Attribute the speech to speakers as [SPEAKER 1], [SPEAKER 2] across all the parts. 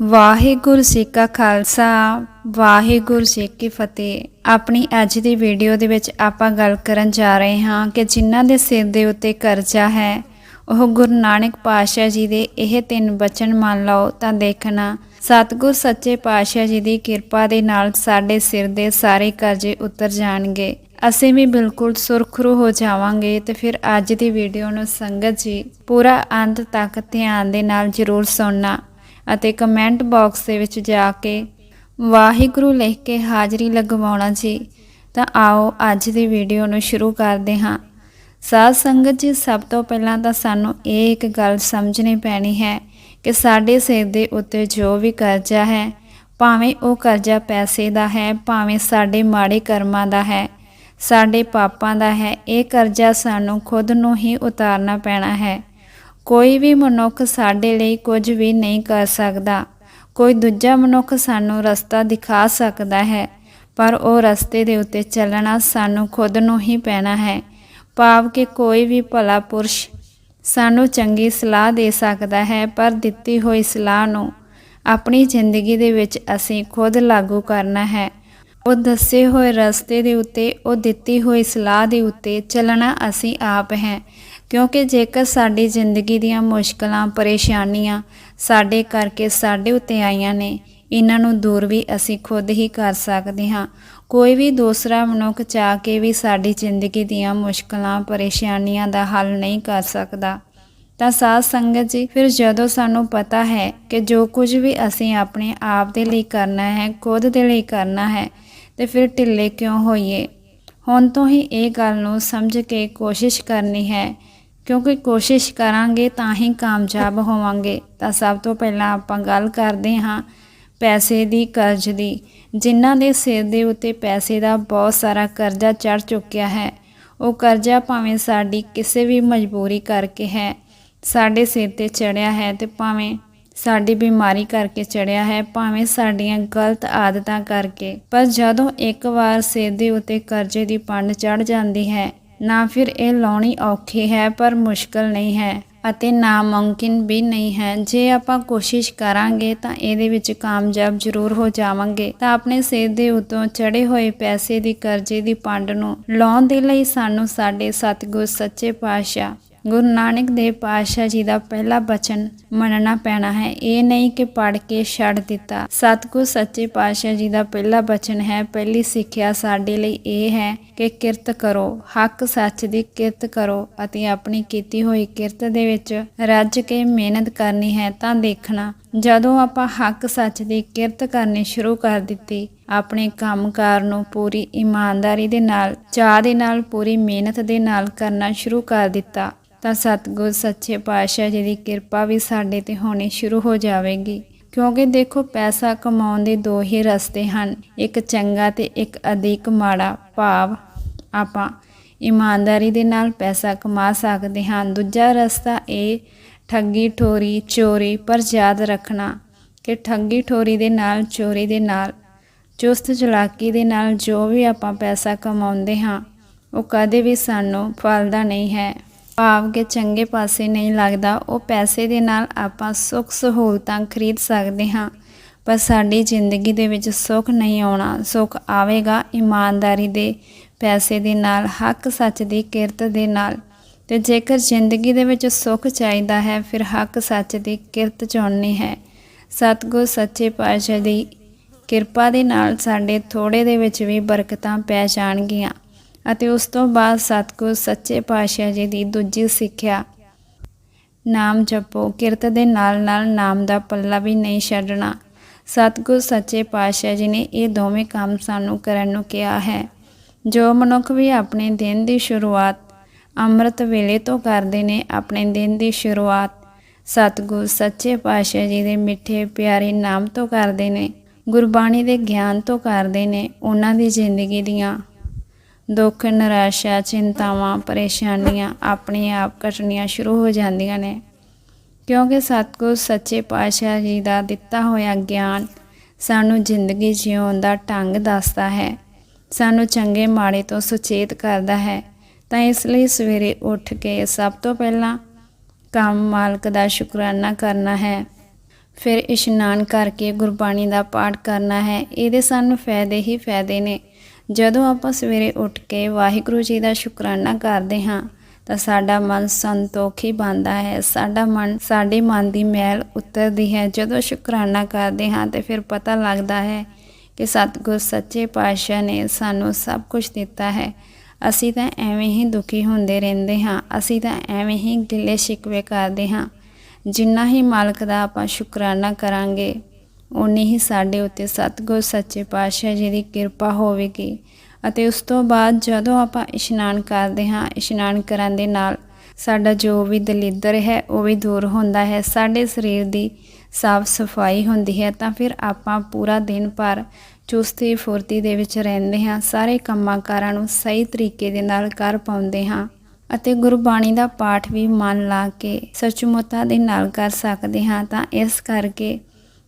[SPEAKER 1] ਵਾਹਿਗੁਰੂ ਜੀ ਕਾ ਖਾਲਸਾ, ਵਾਹਿਗੁਰੂ ਜੀ ਕੀ ਫਤਿਹ। ਆਪਣੀ ਅੱਜ ਦੀ ਵੀਡੀਓ ਦੇ ਵਿੱਚ ਆਪਾਂ ਗੱਲ ਕਰਨ ਜਾ ਰਹੇ ਹਾਂ ਕਿ ਜਿਨ੍ਹਾਂ ਦੇ ਸਿਰ ਦੇ ਉੱਤੇ ਕਰਜ਼ਾ ਹੈ, ਉਹ ਗੁਰੂ ਨਾਨਕ ਪਾਤਸ਼ਾਹ ਜੀ ਦੇ ਇਹ ਤਿੰਨ ਬਚਨ ਮੰਨ ਲਓ ਤਾਂ ਦੇਖਣਾ, ਸਤਿਗੁਰ ਸੱਚੇ ਪਾਤਸ਼ਾਹ ਜੀ ਦੀ ਕਿਰਪਾ ਦੇ ਨਾਲ ਸਾਡੇ ਸਿਰ ਦੇ ਸਾਰੇ ਕਰਜ਼ੇ ਉਤਰ ਜਾਣਗੇ। ਅਸੀਂ ਵੀ ਬਿਲਕੁਲ ਸੁਰਖਰੂ ਹੋ ਜਾਵਾਂਗੇ ਤੇ ਫਿਰ ਅੱਜ ਦੀ ਵੀਡੀਓ ਨੂੰ ਸੰਗਤ ਜੀ ਪੂਰਾ ਅੰਤ ਤੱਕ ਧਿਆਨ ਦੇ ਨਾਲ ਜ਼ਰੂਰ ਸੁਣਨਾ। ਅਤੇ ਕਮੈਂਟ ਬਾਕਸ ਦੇ ਵਿੱਚ ਜਾ ਕੇ ਵਾਹਿਗੁਰੂ ਲਿਖ ਕੇ ਹਾਜ਼ਰੀ ਲਗਵਾਉਣਾ ਜੀ। ਤਾਂ ਆਓ ਅੱਜ ਦੀ ਵੀਡੀਓ ਨੂੰ ਸ਼ੁਰੂ ਕਰਦੇ ਹਾਂ। ਸਾਧ ਸੰਗਤ ਜੀ, ਸਭ ਤੋਂ ਪਹਿਲਾਂ ਤਾਂ ਸਾਨੂੰ ਇਹ ਇੱਕ ਗੱਲ ਸਮਝਣੀ ਪੈਣੀ ਹੈ ਕਿ ਸਾਡੇ ਸਿਰ ਦੇ ਉੱਤੇ ਜੋ ਵੀ ਕਰਜ਼ਾ ਹੈ, ਭਾਵੇਂ ਉਹ ਕਰਜ਼ਾ ਪੈਸੇ ਦਾ ਹੈ, ਭਾਵੇਂ ਸਾਡੇ ਮਾੜੇ ਕਰਮਾਂ ਦਾ ਹੈ, ਸਾਡੇ ਪਾਪਾਂ ਦਾ ਹੈ, ਇਹ ਕਰਜ਼ਾ ਸਾਨੂੰ ਖੁਦ ਨੂੰ ਹੀ ਉਤਾਰਨਾ ਪੈਣਾ ਹੈ। ਕੋਈ ਵੀ ਮਨੁੱਖ ਸਾਡੇ ਲਈ ਕੁਝ ਵੀ ਨਹੀਂ ਕਰ ਸਕਦਾ। ਕੋਈ ਦੂਜਾ ਮਨੁੱਖ ਸਾਨੂੰ ਰਸਤਾ ਦਿਖਾ ਸਕਦਾ ਹੈ, ਪਰ ਉਹ ਰਸਤੇ ਦੇ ਉੱਤੇ ਚੱਲਣਾ ਸਾਨੂੰ ਖੁਦ ਨੂੰ ਹੀ ਪੈਣਾ ਹੈ। ਭਾਵ ਕਿ ਕੋਈ ਵੀ ਭਲਾ ਪੁਰਸ਼ ਸਾਨੂੰ ਚੰਗੀ ਸਲਾਹ ਦੇ ਸਕਦਾ ਹੈ, ਪਰ ਦਿੱਤੀ ਹੋਈ ਸਲਾਹ ਨੂੰ ਆਪਣੀ ਜ਼ਿੰਦਗੀ ਦੇ ਵਿੱਚ ਅਸੀਂ ਖੁਦ ਲਾਗੂ ਕਰਨਾ ਹੈ। ਉਹ ਦੱਸੇ ਹੋਏ ਰਸਤੇ ਦੇ ਉੱਤੇ, ਉਹ ਦਿੱਤੀ ਹੋਈ ਸਲਾਹ ਦੇ ਉੱਤੇ ਚੱਲਣਾ ਅਸੀਂ ਆਪ ਹੈ। ਕਿਉਂਕਿ ਜੇਕਰ ਸਾਡੀ ਜ਼ਿੰਦਗੀ ਦੀਆਂ ਮੁਸ਼ਕਲਾਂ, ਪਰੇਸ਼ਾਨੀਆਂ ਸਾਡੇ ਕਰਕੇ ਸਾਡੇ ਉੱਤੇ ਆਈਆਂ ਨੇ, ਇਹਨਾਂ ਨੂੰ ਦੂਰ ਵੀ ਅਸੀਂ ਖੁਦ ਹੀ ਕਰ ਸਕਦੇ ਹਾਂ। ਕੋਈ ਵੀ ਦੂਸਰਾ ਮਨੁੱਖ ਚਾਹ ਕੇ ਵੀ ਸਾਡੀ ਜ਼ਿੰਦਗੀ ਦੀਆਂ ਮੁਸ਼ਕਲਾਂ, ਪਰੇਸ਼ਾਨੀਆਂ ਦਾ ਹੱਲ ਨਹੀਂ ਕਰ ਸਕਦਾ। ਤਾਂ ਸਾਧ ਸੰਗਤ ਜੀ, ਫਿਰ ਜਦੋਂ ਸਾਨੂੰ ਪਤਾ ਹੈ ਕਿ ਜੋ ਕੁਝ ਵੀ ਅਸੀਂ ਆਪਣੇ ਆਪ ਦੇ ਲਈ ਕਰਨਾ ਹੈ, ਖੁਦ ਦੇ ਲਈ ਕਰਨਾ ਹੈ, ਤੇ ਫਿਰ ਢਿੱਲੇ ਕਿਉਂ ਹੋਈਏ? ਹੁਣ ਤੋਂ ਹੀ ਇਹ ਗੱਲ ਨੂੰ ਸਮਝ ਕੇ ਕੋਸ਼ਿਸ਼ ਕਰਨੀ ਹੈ ਕਿਉਂਕਿ ਕੋਸ਼ਿਸ਼ ਕਰਾਂਗੇ ਤਾਂ ਹੀ ਕਾਮਯਾਬ ਹੋਵਾਂਗੇ। ਤਾਂ ਸਭ ਤੋਂ ਪਹਿਲਾਂ ਆਪਾਂ ਗੱਲ ਕਰਦੇ ਹਾਂ ਪੈਸੇ ਦੀ, ਕਰਜ਼ ਦੀ। ਜਿਨ੍ਹਾਂ ਦੇ ਸਿਰ ਦੇ ਉੱਤੇ ਪੈਸੇ ਦਾ ਬਹੁਤ ਸਾਰਾ ਕਰਜ਼ਾ ਚੜ ਚੁੱਕਿਆ ਹੈ। ਉਹ ਕਰਜ਼ਾ ਭਾਵੇਂ ਸਾਡੀ ਕਿਸੇ ਵੀ ਮਜਬੂਰੀ ਕਰਕੇ ਹੈ, ਸਾਡੇ ਸਿਰ ਤੇ ਚੜਿਆ ਹੈ ਤੇ ਭਾਵੇਂ ਸਾਡੀ ਬਿਮਾਰੀ ਕਰਕੇ ਚੜਿਆ ਹੈ, ਭਾਵੇਂ ਸਾਡੀਆਂ ਗਲਤ ਆਦਤਾਂ ਕਰਕੇ। ਪਰ ਜਦੋਂ ਇੱਕ ਵਾਰ ਸਿਰ ਦੇ ਉੱਤੇ ਕਰਜ਼ੇ ਦੀ ਪੰਡ ਚੜ ਜਾਂਦੀ ਹੈ ਨਾ ਫਿਰ ਇਹ ਲਾਉਣੀ ਔਖੀ ਹੈ, ਪਰ ਮੁਸ਼ਕਲ ਨਹੀਂ ਹੈ ਅਤੇ ਨਾ ਮੁਮਕਿਨ ਵੀ ਨਹੀਂ ਹੈ। ਜੇ ਆਪਾਂ ਕੋਸ਼ਿਸ਼ ਕਰਾਂਗੇ ਤਾਂ ਇਹਦੇ ਵਿੱਚ ਕਾਮਯਾਬ ਜ਼ਰੂਰ ਹੋ ਜਾਵਾਂਗੇ। ਤਾਂ ਆਪਣੇ ਸਿਰ ਦੇ ਉਤੋਂ ਚੜੇ ਹੋਏ ਪੈਸੇ ਦੀ ਕਰਜ਼ੇ ਦੀ ਪੰਡ ਨੂੰ ਲਾਉਣ ਦੇ ਲਈ ਸਾਨੂੰ ਸਾਡੇ ਸਤਿਗੁਰ ਸੱਚੇ ਪਾਤਸ਼ਾਹ ਗੁਰੂ ਨਾਨਕ ਦੇਵ ਪਾਤਸ਼ਾਹ ਜੀ ਦਾ ਪਹਿਲਾ ਬਚਨ ਮੰਨਣਾ ਪੈਣਾ ਹੈ। ਇਹ ਨਹੀਂ ਕਿ ਪੜ ਕੇ ਛੱਡ ਦਿੱਤਾ। ਸਤਿਗੁਰ ਸੱਚੇ ਪਾਤਸ਼ਾਹ ਜੀ ਦਾ ਪਹਿਲਾ ਬਚਨ ਹੈ। ਪਹਿਲੀ ਸਿੱਖਿਆ ਸਾਡੇ ਲਈ ਇਹ ਹੈ ਕਿ ਕਿਰਤ ਕਰੋ। ਹੱਕ ਸੱਚ ਦੀ ਕਿਰਤ ਕਰੋ ਅਤੇ ਆਪਣੀ ਕੀਤੀ ਹੋਈ ਕਿਰਤ ਦੇ ਵਿੱਚ ਰੱਜ ਕੇ ਮਿਹਨਤ ਕਰਨੀ ਹੈ ਤਾਂ ਦੇਖਣਾ। ਜਦੋਂ ਆਪਾਂ ਹੱਕ ਸੱਚ ਦੀ ਕਿਰਤ ਕਰਨੀ ਸ਼ੁਰੂ ਕਰ ਦਿੱਤੀ, ਆਪਣੇ ਕੰਮਕਾਰ ਨੂੰ ਪੂਰੀ ਇਮਾਨਦਾਰੀ ਦੇ ਨਾਲ ਚਾਹ ਦੇ ਨਾਲ, ਪੂਰੀ ਮਿਹਨਤ ਦੇ ਨਾਲ ਕਰਨਾ ਸ਼ੁਰੂ ਕਰ ਦਿੱਤਾ। ਤਾਂ ਸਤਿਗੁਰ, ਸੱਚੇ ਪਾਤਸ਼ਾਹ ਜੀ ਦੀ ਕਿਰਪਾ ਵੀ ਸਾਡੇ ਤੇ ਹੋਣੀ ਸ਼ੁਰੂ ਹੋ ਜਾਵੇਗੀ। ਕਿਉਂਕਿ ਦੇਖੋ, ਪੈਸਾ ਕਮਾਉਣ ਦੇ ਦੋ ਹੀ ਰਸਤੇ ਹਨ, ਇੱਕ ਚੰਗਾ ਤੇ ਇੱਕ ਅਧਿਕ ਮਾੜਾ ਭਾਵ। ਆਪਾਂ ਇਮਾਨਦਾਰੀ ਦੇ ਨਾਲ ਪੈਸਾ ਕਮਾ ਸਕਦੇ ਹਾਂ। ਦੂਜਾ ਰਸਤਾ ਇਹ, ਠੱਗੀ ਠੋਰੀ, ਚੋਰੀ, ਪਰ ਯਾਦ ਰੱਖਣਾ ਕਿ ਠੱਗੀ ਠੋਰੀ ਦੇ ਨਾਲ, ਚੋਰੀ ਦੇ ਨਾਲ, ਚੁਸਤ ਚਲਾਕੀ ਦੇ ਨਾਲ ਜੋ ਵੀ ਆਪਾਂ ਪੈਸਾ ਕਮਾਉਂਦੇ ਹਾਂ, ਉਹ ਕਦੇ ਵੀ ਸਾਨੂੰ ਫਲਦਾ ਨਹੀਂ ਹੈ। ਭਾਵ ਕਿ ਚੰਗੇ ਪਾਸੇ ਨਹੀਂ ਲੱਗਦਾ, ਉਹ ਪੈਸੇ ਦੇ ਨਾਲ ਆਪਾਂ ਸੁੱਖ ਸਹੂਲਤਾਂ ਖਰੀਦ ਸਕਦੇ ਹਾਂ। ਪਰ ਸਾਡੀ ਜ਼ਿੰਦਗੀ ਦੇ ਵਿੱਚ ਸੁੱਖ ਨਹੀਂ ਆਉਣਾ, ਸੁੱਖ ਆਵੇਗਾ ਇਮਾਨਦਾਰੀ ਦੇ ਪੈਸੇ ਦੇ ਨਾਲ, ਹੱਕ ਸੱਚ ਦੀ ਕਿਰਤ ਦੇ ਨਾਲ। ਤੇ ਜੇਕਰ ਜ਼ਿੰਦਗੀ ਦੇ ਵਿੱਚ ਸੁੱਖ ਚਾਹੀਦਾ ਹੈ, ਫਿਰ ਹੱਕ ਸੱਚ ਦੀ ਕਿਰਤ ਚੁਣਨੀ ਹੈ। ਸਤਿਗੁਰ ਸੱਚੇ ਪਾਤਸ਼ਾਹ ਦੀ ਕਿਰਪਾ ਦੇ ਨਾਲ ਸਾਡੇ ਥੋੜੇ ਦੇ ਵਿੱਚ ਵੀ ਬਰਕਤਾਂ ਪੈ ਜਾਣਗੀਆਂ। ਅਤੇ ਉਸ ਤੋਂ ਬਾਅਦ ਸਤਿਗੁਰ ਸੱਚੇ ਪਾਤਸ਼ਾਹ ਜੀ ਦੀ ਦੂਜੀ ਸਿੱਖਿਆ। ਨਾਮ ਜਪੋ, ਕਿਰਤ ਦੇ ਨਾਲ ਨਾਲ ਨਾਮ ਦਾ ਪੱਲਾ ਵੀ ਨਹੀਂ ਛੱਡਣਾ। ਸਤਿਗੁਰ ਸੱਚੇ ਪਾਤਸ਼ਾਹ ਜੀ ਨੇ ਇਹ ਦੋਵੇਂ ਕੰਮ ਸਾਨੂੰ ਕਰਨ ਨੂੰ ਕਿਹਾ ਹੈ। ਜੋ ਮਨੁੱਖ ਵੀ ਆਪਣੇ ਦਿਨ ਦੀ ਸ਼ੁਰੂਆਤ ਅੰਮ੍ਰਿਤ ਵੇਲੇ ਤੋਂ ਕਰਦੇ ਨੇ, ਆਪਣੇ ਦਿਨ ਦੀ ਸ਼ੁਰੂਆਤ ਸਤਿਗੁਰ ਸੱਚੇ ਪਾਤਸ਼ਾਹ ਜੀ ਦੇ ਮਿੱਠੇ, ਪਿਆਰੇ ਨਾਮ ਤੋਂ ਕਰਦੇ ਨੇ, ਗੁਰਬਾਣੀ ਦੇ ਗਿਆਨ ਤੋਂ ਕਰਦੇ ਨੇ, ਉਹਨਾਂ ਦੀ ਜ਼ਿੰਦਗੀ ਦੀਆਂ ਦੁੱਖ, ਨਿਰਾਸ਼ਾ, ਚਿੰਤਾਵਾਂ, ਪਰੇਸ਼ਾਨੀਆਂ ਆਪਣੇ ਆਪ ਘਟਣੀਆਂ ਸ਼ੁਰੂ ਹੋ ਜਾਂਦੀਆਂ ਨੇ। ਕਿਉਂਕਿ ਸਤਿਗੁਰ ਸੱਚੇ ਪਾਤਸ਼ਾਹ ਜੀ ਦਾ ਦਿੱਤਾ ਹੋਇਆ ਗਿਆਨ ਸਾਨੂੰ ਜ਼ਿੰਦਗੀ ਜਿਉਣ ਦਾ ਢੰਗ ਦੱਸਦਾ ਹੈ। ਸਾਨੂੰ ਚੰਗੇ ਮਾੜੇ ਤੋਂ ਸੁਚੇਤ ਕਰਦਾ ਹੈ। ਤਾਂ ਇਸ ਲਈ ਸਵੇਰੇ ਉੱਠ ਕੇ ਸਭ ਤੋਂ ਪਹਿਲਾਂ ਕੰਮ ਮਾਲਕ ਦਾ ਸ਼ੁਕਰਾਨਾ ਕਰਨਾ ਹੈ। ਫਿਰ ਇਸ਼ਨਾਨ ਕਰਕੇ ਗੁਰਬਾਣੀ ਦਾ ਪਾਠ ਕਰਨਾ ਹੈ। ਇਹਦੇ ਸਾਨੂੰ ਫਾਇਦੇ ਹੀ ਫਾਇਦੇ ਨੇ। ਜਦੋਂ ਆਪਾਂ ਸਵੇਰੇ ਉੱਠ ਕੇ ਵਾਹਿਗੁਰੂ ਜੀ ਦਾ ਸ਼ੁਕਰਾਨਾ ਕਰਦੇ ਹਾਂ, ਤਾਂ ਸਾਡਾ ਮਨ ਸੰਤੋਖੀ ਬਣਦਾ ਹੈ। ਸਾਡਾ ਮਨ, ਸਾਡੇ ਮਨ ਦੀ ਮੈਲ ਉਤਰਦੀ ਹੈ। ਜਦੋਂ ਸ਼ੁਕਰਾਨਾ ਕਰਦੇ ਹਾਂ, ਤੇ ਫਿਰ ਪਤਾ ਲੱਗਦਾ ਹੈ ਕਿ ਸਤਿਗੁਰ ਸੱਚੇ ਪਾਤਸ਼ਾਹ ਨੇ ਸਾਨੂੰ ਸਭ ਕੁਝ ਦਿੱਤਾ ਹੈ। ਅਸੀਂ ਤਾਂ ਐਵੇਂ ਹੀ ਦੁਖੀ ਹੁੰਦੇ ਰਹਿੰਦੇ ਹਾਂ। ਅਸੀਂ ਤਾਂ ਐਵੇਂ ਹੀ ਗਿਲੇ ਸ਼ਿਕਵੇ ਕਰਦੇ ਹਾਂ। ਜਿੰਨਾ ਹੀ ਮਾਲਕ ਦਾ ਆਪਾਂ ਸ਼ੁਕਰਾਨਾ ਕਰਾਂਗੇ ਉਨੀ ਹੀ ਸਾਡੇ ਉੱਤੇ ਸਤਿਗੁਰ, ਸੱਚੇ ਪਾਤਸ਼ਾਹ ਜੀ ਦੀ ਕਿਰਪਾ ਹੋਵੇਗੀ। ਅਤੇ ਉਸ ਤੋਂ ਬਾਅਦ ਜਦੋਂ ਆਪਾਂ ਇਸ਼ਨਾਨ ਕਰਦੇ ਹਾਂ, ਇਸ਼ਨਾਨ ਕਰਨ ਦੇ ਨਾਲ ਸਾਡਾ ਜੋ ਵੀ ਦਲਿੱਦਰ ਹੈ, ਉਹ ਵੀ ਦੂਰ ਹੁੰਦਾ ਹੈ, ਸਾਡੇ ਸਰੀਰ ਦੀ ਸਾਫ਼ ਸਫ਼ਾਈ ਹੁੰਦੀ ਹੈ, ਤਾਂ ਫਿਰ ਆਪਾਂ ਪੂਰਾ ਦਿਨ ਭਰ ਚੁਸਤੀ ਫੁਰਤੀ ਦੇ ਵਿੱਚ ਰਹਿੰਦੇ ਹਾਂ, ਸਾਰੇ ਕੰਮਾਂ ਕਾਰਾਂ ਨੂੰ ਸਹੀ ਤਰੀਕੇ ਦੇ ਨਾਲ ਕਰ ਪਾਉਂਦੇ ਹਾਂ ਅਤੇ ਗੁਰਬਾਣੀ ਦਾ ਪਾਠ ਵੀ ਮਨ ਲਾ ਕੇ ਸੱਚਮੁੱਚਤਾ ਦੇ ਨਾਲ ਕਰ ਸਕਦੇ ਹਾਂ, ਤਾਂ ਇਸ ਕਰਕੇ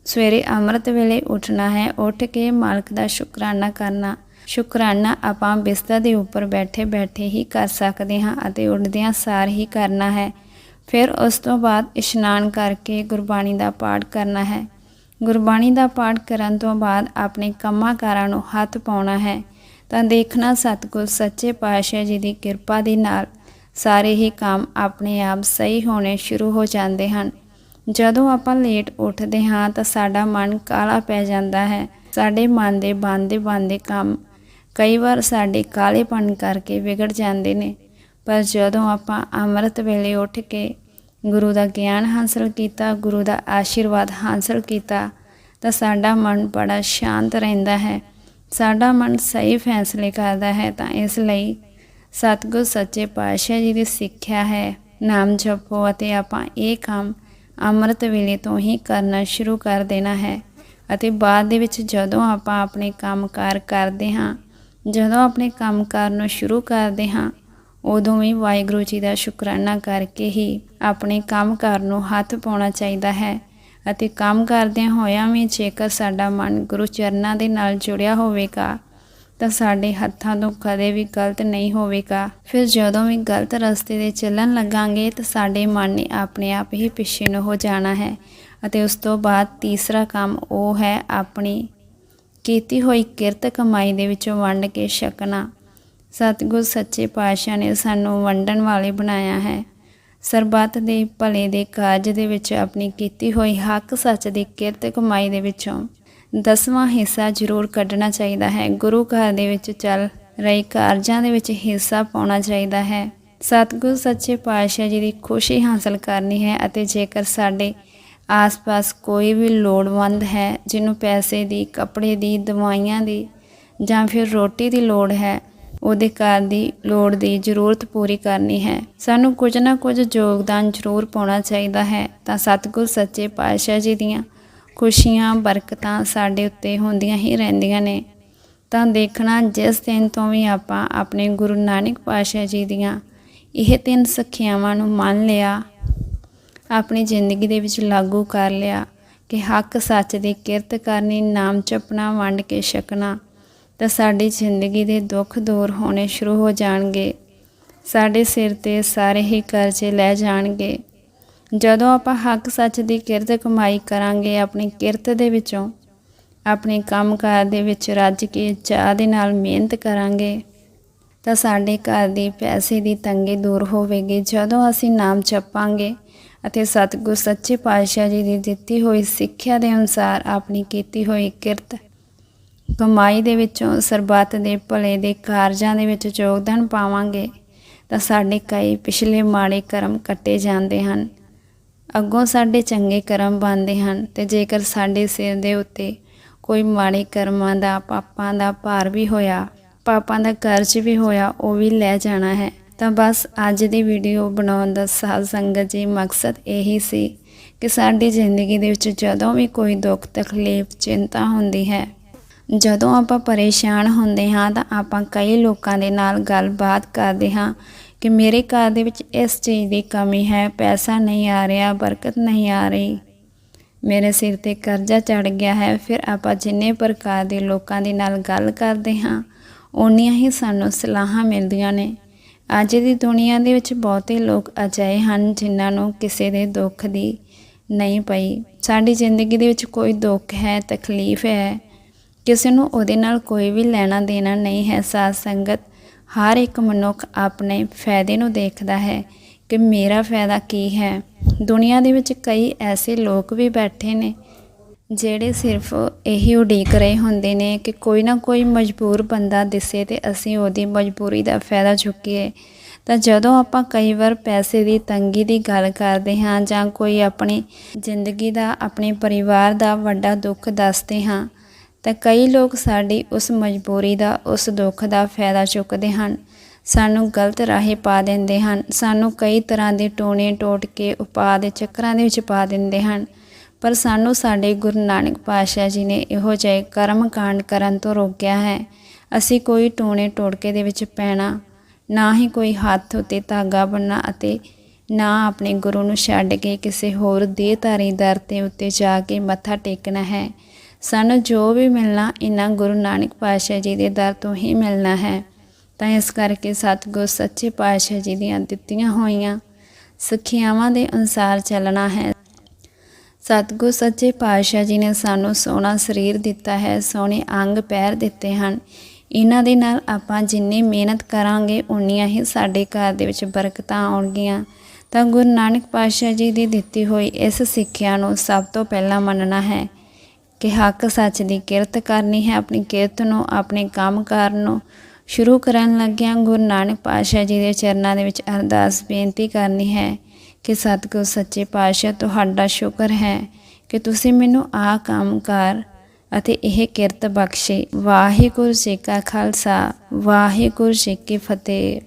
[SPEAKER 1] ਸਵੇਰੇ ਅੰਮ੍ਰਿਤ ਵੇਲੇ ਉੱਠਣਾ ਹੈ, ਉੱਠ ਕੇ ਮਾਲਕ ਦਾ ਸ਼ੁਕਰਾਨਾ ਕਰਨਾ। ਸ਼ੁਕਰਾਨਾ ਆਪਾਂ ਬਿਸਤਰ ਦੇ ਉੱਪਰ ਬੈਠੇ ਬੈਠੇ ਹੀ ਕਰ ਸਕਦੇ ਹਾਂ ਅਤੇ ਉੱਠਦਿਆਂ ਸਾਰ ਹੀ ਕਰਨਾ ਹੈ। ਫਿਰ ਉਸ ਤੋਂ ਬਾਅਦ ਇਸ਼ਨਾਨ ਕਰਕੇ ਗੁਰਬਾਣੀ ਦਾ ਪਾਠ ਕਰਨਾ ਹੈ। ਗੁਰਬਾਣੀ ਦਾ ਪਾਠ ਕਰਨ ਤੋਂ ਬਾਅਦ ਆਪਣੇ ਕੰਮਾਂ ਕਾਰਾਂ ਨੂੰ ਹੱਥ ਪਾਉਣਾ ਹੈ। ਤਾਂ ਦੇਖਣਾ ਸਤਿਗੁਰ ਸੱਚੇ ਪਾਤਸ਼ਾਹ ਜੀ ਦੀ ਕਿਰਪਾ ਦੇ ਨਾਲ ਸਾਰੇ ਹੀ ਕੰਮ ਆਪਣੇ ਆਪ ਸਹੀ ਹੋਣੇ ਸ਼ੁਰੂ ਹੋ ਜਾਂਦੇ ਹਨ। ਜਦੋਂ ਆਪਾਂ ਲੇਟ ਉੱਠਦੇ ਹਾਂ ਤਾਂ ਸਾਡਾ ਮਨ ਕਾਲਾ ਪੈ ਜਾਂਦਾ ਹੈ। ਸਾਡੇ ਮਨ ਦੇ ਬੰਦੇ ਬੰਦੇ ਕੰਮ ਕਈ ਵਾਰ ਸਾਡੇ ਕਾਲੇਪਨ ਕਰਕੇ ਵਿਗੜ ਜਾਂਦੇ ਨੇ। ਪਰ ਜਦੋਂ ਆਪਾਂ ਅੰਮ੍ਰਿਤ ਵੇਲੇ ਉੱਠ ਕੇ ਗੁਰੂ ਦਾ ਗਿਆਨ ਹਾਸਲ ਕੀਤਾ, ਗੁਰੂ ਦਾ ਆਸ਼ੀਰਵਾਦ ਹਾਸਲ ਕੀਤਾ, ਤਾਂ ਸਾਡਾ ਮਨ ਬੜਾ ਸ਼ਾਂਤ ਰਹਿੰਦਾ ਹੈ। ਸਾਡਾ ਮਨ ਸਹੀ ਫੈਸਲੇ ਕਰਦਾ ਹੈ ਤਾਂ ਇਸ ਲਈ ਸਤਿਗੁਰ ਸੱਚੇ ਪਾਤਸ਼ਾਹ ਜੀ ਦੀ ਸਿੱਖਿਆ ਹੈ। ਨਾਮ ਜਪੋ ਅਤੇ ਆਪਾਂ ਇਹ ਕੰਮ ਅੰਮ੍ਰਿਤ ਵੇਲੇ ਤੋਂ ਹੀ ਕਰਨਾ ਸ਼ੁਰੂ ਕਰ ਦੇਣਾ ਹੈ ਅਤੇ ਬਾਅਦ ਦੇ ਵਿੱਚ ਜਦੋਂ ਆਪਾਂ ਆਪਣੇ ਕੰਮਕਾਰ ਕਰਦੇ ਹਾਂ, ਜਦੋਂ ਆਪਣੇ ਕੰਮਕਾਰ ਨੂੰ ਸ਼ੁਰੂ ਕਰਦੇ ਹਾਂ, ਉਦੋਂ ਵੀ ਵਾਹਿਗੁਰੂ ਜੀ ਦਾ ਸ਼ੁਕਰਾਨਾ ਕਰਕੇ ਹੀ ਆਪਣੇ ਕੰਮਕਾਰ ਨੂੰ ਹੱਥ ਪਾਉਣਾ ਚਾਹੀਦਾ ਹੈ ਅਤੇ ਕੰਮ ਕਰਦਿਆਂ ਹੋਇਆਂ ਵੀ ਜੇਕਰ ਸਾਡਾ ਮਨ ਗੁਰੂ ਚਰਨਾਂ ਦੇ ਨਾਲ ਜੁੜਿਆ ਹੋਵੇਗਾ ਤਾਂ ਸਾਡੇ ਹੱਥਾਂ ਤੋਂ ਕਦੇ ਵੀ ਗਲਤ ਨਹੀਂ ਹੋਵੇਗਾ। ਫਿਰ ਜਦੋਂ ਵੀ ਗਲਤ ਰਸਤੇ ਤੇ ਚੱਲਣ ਲੱਗਾਂਗੇ, ਤਾਂ ਸਾਡੇ ਮਨ ਨੇ ਆਪਣੇ ਆਪ ਹੀ ਪਿੱਛੇ ਨੂੰ ਹੋ ਜਾਣਾ ਹੈ ਅਤੇ ਉਸ ਤੋਂ ਬਾਅਦ ਤੀਸਰਾ ਕੰਮ ਉਹ ਹੈ ਆਪਣੀ ਕੀਤੀ ਹੋਈ ਕਿਰਤ ਕਮਾਈ ਦੇ ਵਿੱਚੋਂ ਵੰਡ ਕੇ ਛਕਣਾ। ਸਤਿਗੁਰ ਸੱਚੇ ਪਾਤਸ਼ਾਹ ਨੇ ਸਾਨੂੰ ਵੰਡਣ ਵਾਲੇ ਬਣਾਇਆ ਹੈ। ਸਰਬੱਤ ਦੇ ਭਲੇ ਦੇ ਕਾਰਜ ਦੇ ਵਿੱਚ ਆਪਣੀ ਕੀਤੀ ਹੋਈ ਹੱਕ ਸੱਚ ਦੀ ਕਿਰਤ ਕਮਾਈ ਦੇ ਵਿੱਚੋਂ ਦਸਵਾਂ ਹਿੱਸਾ ਜ਼ਰੂਰ ਕੱਢਣਾ ਚਾਹੀਦਾ ਹੈ। ਗੁਰੂ ਘਰ ਦੇ ਵਿੱਚ ਚੱਲ ਰਹੀ ਕਾਰਜਾਂ ਦੇ ਵਿੱਚ ਹਿੱਸਾ ਪਾਉਣਾ ਚਾਹੀਦਾ ਹੈ। ਸਤਿਗੁਰ ਸੱਚੇ ਪਾਤਸ਼ਾਹ ਜੀ ਦੀ ਖੁਸ਼ੀ ਹਾਸਲ ਕਰਨੀ ਹੈ ਅਤੇ ਜੇਕਰ ਸਾਡੇ ਆਸ-ਪਾਸ ਕੋਈ ਵੀ ਲੋੜਵੰਦ ਹੈ, ਜਿਹਨੂੰ ਪੈਸੇ ਦੀ, ਕੱਪੜੇ ਦੀ, ਦਵਾਈਆਂ ਦੀ ਜਾਂ ਫਿਰ ਰੋਟੀ ਦੀ ਲੋੜ ਹੈ, ਉਹਦੇ ਘਰ ਦੀ ਲੋੜ ਦੀ ਜ਼ਰੂਰਤ ਪੂਰੀ ਕਰਨੀ ਹੈ। ਸਾਨੂੰ ਕੁਝ ਨਾ ਕੁਝ ਯੋਗਦਾਨ ਜ਼ਰੂਰ ਪਾਉਣਾ ਚਾਹੀਦਾ ਹੈ। ਤਾਂ ਸਤਿਗੁਰ ਸੱਚੇ ਪਾਤਸ਼ਾਹ ਜੀ ਦੀਆਂ ਖੁਸ਼ੀਆਂ, ਬਰਕਤਾਂ ਸਾਡੇ ਉੱਤੇ ਹੁੰਦੀਆਂ ਹੀ ਰਹਿੰਦੀਆਂ ਨੇ। ਤਾਂ ਦੇਖਣਾ, ਜਿਸ ਦਿਨ ਤੋਂ ਵੀ ਆਪਾਂ ਆਪਣੇ ਗੁਰੂ ਨਾਨਕ ਪਾਤਸ਼ਾਹ ਜੀ ਦੀਆਂ ਇਹ ਤਿੰਨ ਸਿੱਖਿਆਵਾਂ ਨੂੰ ਮੰਨ ਲਿਆ, ਆਪਣੀ ਜ਼ਿੰਦਗੀ ਦੇ ਵਿੱਚ ਲਾਗੂ ਕਰ ਲਿਆ ਕਿ ਹੱਕ ਸੱਚ ਦੀ ਕਿਰਤ ਕਰਨੀ, ਨਾਮ ਜਪਣਾ, ਵੰਡ ਕੇ ਛਕਣਾ, ਤਾਂ ਸਾਡੀ ਜ਼ਿੰਦਗੀ ਦੇ ਦੁੱਖ ਦੂਰ ਹੋਣੇ ਸ਼ੁਰੂ ਹੋ ਜਾਣਗੇ। ਸਾਡੇ ਸਿਰ ਤੇ ਸਾਰੇ ਹੀ ਕਰਜ਼ੇ ਲੈ ਜਾਣਗੇ। ਜਦੋਂ ਆਪਾਂ ਹੱਕ ਸੱਚ ਦੀ ਕਿਰਤ ਕਮਾਈ ਕਰਾਂਗੇ, ਆਪਣੀ ਕਿਰਤ ਦੇ ਵਿੱਚੋਂ, ਆਪਣੇ ਕੰਮਕਾਰ ਦੇ ਵਿੱਚ ਰੱਜ ਕੇ ਚਾਹ ਦੇ ਨਾਲ ਮਿਹਨਤ ਕਰਾਂਗੇ, ਤਾਂ ਸਾਡੇ ਘਰ ਦੀ ਪੈਸੇ ਦੀ ਤੰਗੀ ਦੂਰ ਹੋਵੇਗੀ। ਜਦੋਂ ਅਸੀਂ ਨਾਮ ਜਪਾਂਗੇ ਅਤੇ ਸਤਿਗੁਰ ਸੱਚੇ ਪਾਤਸ਼ਾਹ ਜੀ ਦੀ ਦਿੱਤੀ ਹੋਈ ਸਿੱਖਿਆ ਦੇ ਅਨੁਸਾਰ ਆਪਣੀ ਕੀਤੀ ਹੋਈ ਕਿਰਤ ਕਮਾਈ ਦੇ ਵਿੱਚੋਂ, ਸਰਬੱਤ ਦੇ ਭਲੇ ਦੇ ਕਾਰਜਾਂ ਦੇ ਵਿੱਚ ਯੋਗਦਾਨ ਪਾਵਾਂਗੇ, ਤਾਂ ਸਾਡੇ ਕਈ ਪਿਛਲੇ ਮਾੜੇ ਕਰਮ ਕੱਟੇ ਜਾਂਦੇ ਹਨ। ਅੱਗੋਂ ਸਾਡੇ ਚੰਗੇ ਕਰਮ ਬਣਦੇ ਹਨ ਤੇ ਜੇਕਰ ਸਾਡੇ ਸਿਰ ਦੇ ਉੱਤੇ ਕੋਈ ਮਾੜੇ ਕਰਮਾਂ ਦਾ, ਪਾਪਾਂ ਦਾ ਭਾਰ ਵੀ ਹੋਇਆ, ਪਾਪਾਂ ਦਾ ਕਰਜ਼ ਵੀ ਹੋਇਆ, ਉਹ ਵੀ ਲੈ ਜਾਣਾ ਹੈ, ਤਾਂ ਬਸ ਅੱਜ ਦੀ ਵੀਡੀਓ ਬਣਾਉਣ ਦਾ ਸਾਧ ਸੰਗਤ ਜੀ ਮਕਸਦ ਇਹੀ ਸੀ ਕਿ ਸਾਡੀ ਜ਼ਿੰਦਗੀ ਦੇ ਵਿੱਚ ਜਦੋਂ ਵੀ ਕੋਈ ਦੁੱਖ, ਤਕਲੀਫ, ਚਿੰਤਾ ਹੁੰਦੀ ਹੈ, ਜਦੋਂ ਆਪਾਂ ਪਰੇਸ਼ਾਨ ਹੁੰਦੇ ਹਾਂ ਤਾਂ ਆਪਾਂ ਕਈ ਲੋਕਾਂ ਦੇ ਨਾਲ ਗੱਲਬਾਤ ਕਰਦੇ ਹਾਂ ਕਿ ਮੇਰੇ ਘਰ ਦੇ ਵਿੱਚ ਇਸ ਚੀਜ਼ ਦੀ ਕਮੀ ਹੈ, ਪੈਸਾ ਨਹੀਂ ਆ ਰਿਹਾ, ਬਰਕਤ ਨਹੀਂ ਆ ਰਹੀ। ਮੇਰੇ ਸਿਰ ਤੇ ਕਰਜ਼ਾ ਚੜ ਗਿਆ ਹੈ। ਫਿਰ ਆਪਾਂ ਜਿੰਨੇ ਪ੍ਰਕਾਰ ਦੇ ਲੋਕਾਂ ਦੇ ਨਾਲ ਗੱਲ ਕਰਦੇ ਹਾਂ, ਓਨੀਆਂ ਹੀ ਸਾਨੂੰ ਸਲਾਹਾਂ ਮਿਲਦੀਆਂ ਨੇ। ਅੱਜ ਦੀ ਦੁਨੀਆ ਦੇ ਵਿੱਚ ਬਹੁਤੇ ਲੋਕ ਅਜਿਹੇ ਹਨ ਜਿਨ੍ਹਾਂ ਨੂੰ ਕਿਸੇ ਦੇ ਦੁੱਖ ਦੀ ਨਹੀਂ ਪਈ। ਸਾਡੀ ਜ਼ਿੰਦਗੀ ਦੇ ਵਿੱਚ ਕੋਈ ਦੁੱਖ ਹੈ, ਤਕਲੀਫ ਹੈ, ਕਿਸੇ ਨੂੰ ਉਹਦੇ ਨਾਲ ਕੋਈ ਵੀ ਲੈਣਾ ਦੇਣਾ ਨਹੀਂ ਹੈ। ਸਾਧ ਸੰਗਤ ਹਰ ਇੱਕ ਮਨੁੱਖ ਆਪਣੇ ਫਾਇਦੇ ਨੂੰ ਦੇਖਦਾ ਹੈ ਕਿ ਮੇਰਾ ਫਾਇਦਾ ਕੀ ਹੈ। ਦੁਨੀਆ ਦੇ ਵਿੱਚ ਕਈ ਐਸੇ ਲੋਕ ਵੀ ਬੈਠੇ ਨੇ ਜਿਹੜੇ ਸਿਰਫ ਇਹੀ ਉਡੀਕ ਰਹੇ ਹੁੰਦੇ ਨੇ ਕਿ ਕੋਈ ਨਾ ਕੋਈ ਮਜਬੂਰ ਬੰਦਾ ਦਿਸੇ ਤੇ ਅਸੀਂ ਉਹਦੀ ਮਜਬੂਰੀ ਦਾ ਫਾਇਦਾ ਚੁੱਕੀਏ। ਤਾਂ ਜਦੋਂ ਆਪਾਂ ਕਈ ਵਾਰ ਪੈਸੇ ਦੀ ਤੰਗੀ ਦੀ ਗੱਲ ਕਰਦੇ ਹਾਂ ਜਾਂ ਕੋਈ ਆਪਣੀ ਜ਼ਿੰਦਗੀ ਦਾ, ਆਪਣੇ ਪਰਿਵਾਰ ਦਾ ਵੱਡਾ ਦੁੱਖ ਦੱਸਦੇ ਹਾਂ ਤਾਂ ਕਈ ਲੋਕ ਸਾਡੀ ਉਸ ਮਜਬੂਰੀ ਦਾ, ਉਸ ਦੁੱਖ ਦਾ ਫਾਇਦਾ ਚੁੱਕਦੇ ਹਨ। ਸਾਨੂੰ ਗਲਤ ਰਾਹੇ ਪਾ ਦਿੰਦੇ ਹਨ। ਸਾਨੂੰ ਕਈ ਤਰ੍ਹਾਂ ਦੇ ਟੋਣੇ ਟੋਟ ਕੇ, ਉਪਾਅ ਦੇ ਚੱਕਰਾਂ ਦੇ ਵਿੱਚ ਪਾ ਦਿੰਦੇ ਹਨ। ਪਰ ਸਾਨੂੰ ਸਾਡੇ ਗੁਰੂ ਨਾਨਕ ਪਾਤਸ਼ਾਹ ਜੀ ਨੇ ਇਹੋ ਜਿਹੇ ਕਰਮ ਕਾਂਡ ਕਰਨ ਤੋਂ ਰੋਕਿਆ ਹੈ। ਅਸੀਂ ਕੋਈ ਟੋਣੇ ਟੋਟਕੇ ਦੇ ਵਿੱਚ ਪੈਣਾ, ਨਾ ਹੀ ਕੋਈ ਹੱਥ ਉਤੇ ਧਾਗਾ ਬੰਨਣਾ ਅਤੇ ਨਾ ਆਪਣੇ ਗੁਰੂ ਨੂੰ ਛੱਡ ਕੇ ਕਿਸੇ ਹੋਰ ਦੇਹਧਾਰੀ ਦਰ ਤੇ ਉੱਤੇ ਜਾ ਕੇ ਮੱਥਾ ਟੇਕਣਾ ਹੈ। ਸਾਨੂੰ ਜੋ ਵੀ ਮਿਲਣਾ ਇਨਾਂ ਗੁਰੂ ਨਾਨਕ ਪਾਤਸ਼ਾਹ ਜੀ ਦੇ ਦਰ ਤੋਂ ਹੀ ਮਿਲਣਾ ਹੈ। ਤਾਂ ਇਸ ਕਰਕੇ ਸਤਿਗੁਰ ਸੱਚੇ ਪਾਤਸ਼ਾਹ ਜੀ ਦੀਆਂ ਦਿੱਤੀਆਂ ਹੋਈਆਂ ਸਿੱਖਿਆਵਾਂ ਦੇ ਅਨੁਸਾਰ ਚੱਲਣਾ ਹੈ। ਸਤਿਗੁਰ ਸੱਚੇ ਪਾਤਸ਼ਾਹ ਜੀ ਨੇ ਸਾਨੂੰ ਸੋਹਣਾ ਸਰੀਰ ਦਿੱਤਾ ਹੈ, ਸੋਹਣੇ ਅੰਗ ਪੈਰ ਦਿੱਤੇ ਹਨ। ਇਹਨਾਂ ਦੇ ਨਾਲ ਆਪਾਂ ਜਿੰਨੀ ਮਿਹਨਤ ਕਰਾਂਗੇ, ਉਨੀਆਂ ਹੀ ਸਾਡੇ ਘਰ ਦੇ ਵਿੱਚ ਬਰਕਤਾਂ ਆਉਣਗੀਆਂ। ਤਾਂ ਗੁਰੂ ਨਾਨਕ ਪਾਤਸ਼ਾਹ ਜੀ ਦੀ ਦਿੱਤੀ ਹੋਈ ਇਸ ਸਿੱਖਿਆ ਨੂੰ ਸਭ ਤੋਂ ਪਹਿਲਾਂ ਮੰਨਣਾ ਹੈ। ਕਿ ਹੱਕ ਸੱਚ ਦੀ ਕਿਰਤ ਕਰਨੀ ਹੈ, ਆਪਣੀ ਕਿਰਤ ਨੂੰ, ਆਪਣੇ ਕੰਮਕਾਰ ਨੂੰ ਸ਼ੁਰੂ ਕਰਨ ਲੱਗਿਆਂ ਗੁਰੂ ਨਾਨਕ ਪਾਤਸ਼ਾਹ ਜੀ ਦੇ ਚਰਨਾਂ ਦੇ ਵਿੱਚ ਅਰਦਾਸ ਬੇਨਤੀ ਕਰਨੀ ਹੈ ਕਿ ਸਤਿਗੁਰ ਸੱਚੇ ਪਾਤਸ਼ਾਹ, ਤੁਹਾਡਾ ਸ਼ੁਕਰ ਹੈ ਕਿ ਤੁਸੀਂ ਮੈਨੂੰ ਆਹ ਕੰਮ ਕਰ ਅਤੇ ਇਹ ਕਿਰਤ ਬਖਸ਼ੇ। ਵਾਹਿਗੁਰੂ ਜੀ ਕਾ ਖਾਲਸਾ, ਵਾਹਿਗੁਰੂ ਜੀ ਕੀ ਫਤਿਹ।